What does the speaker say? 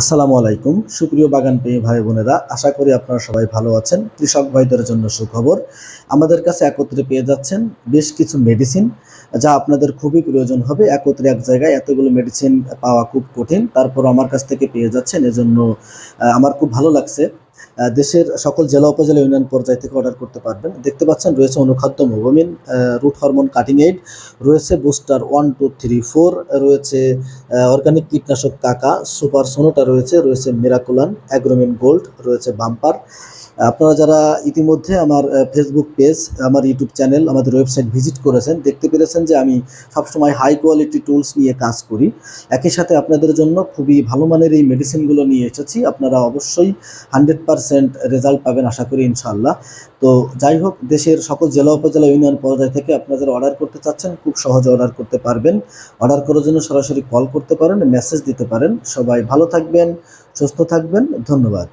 আসসালামু আলাইকুম। সুপ্রিয় বাগান পেয়ে ভাই বোনেরা, আশা করি আপনারা সবাই ভালো আছেন। কৃষক ভাইদের জন্য সুখবর, আমাদের কাছে একত্রে পেয়ে যাচ্ছেন বেশ কিছু মেডিসিন যা আপনাদের খুবই প্রয়োজন হবে। একত্রে এক জায়গায় এতগুলো মেডিসিন পাওয়া খুব কঠিন। তারপর আমার কাছ থেকে পেয়ে যাচ্ছেন। এজন্য আমার খুব ভালো লাগছে। দেশের সকল জেলা উপজেলা ইউনিয়ন পর্যায় থেকে অর্ডার করতে পারবেন। দেখতে পাচ্ছেন, রয়েছে অনুখাদ্য মোবামিন রুট হরমোন কাটিং এইড রয়েছে booster one two three four রয়েছে অর্গানিক কীটনাশক কাকা সুপার সোনোটা রয়েছে রয়েছে মিরাকুলান অ্যাগ্রোমিন গোল্ড রয়েছে বাম্পার আপনারা যারা ইতিমধ্যে আমার ফেসবুক পেজ আমার ইউটিউব চ্যানেল আমাদের ওয়েবসাইট ভিজিট করেছেন, দেখতে পেরেছেন যে আমি সবসময় হাই কোয়ালিটি টুলস নিয়ে কাজ করি। একই সাথে আপনাদের জন্য খুবই ভালো মানের এই মেডিসিনগুলো নিয়ে এসেছি। আপনারা অবশ্যই হান্ড্রেড পারসেন্ট রেজাল্ট পাবেন আশা করি ইনশাল্লাহ তো যাই হোক, দেশের সকল জেলা, উপজেলা, ইউনিয়ন পর্যায় থেকে আপনারা যারা অর্ডার করতে চাচ্ছেন, খুব সহজে অর্ডার করতে পারবেন। অর্ডার করার জন্য সরাসরি কল করতে পারেন মেসেজ দিতে পারেন। সবাই ভালো থাকবেন, সুস্থ থাকবেন। ধন্যবাদ।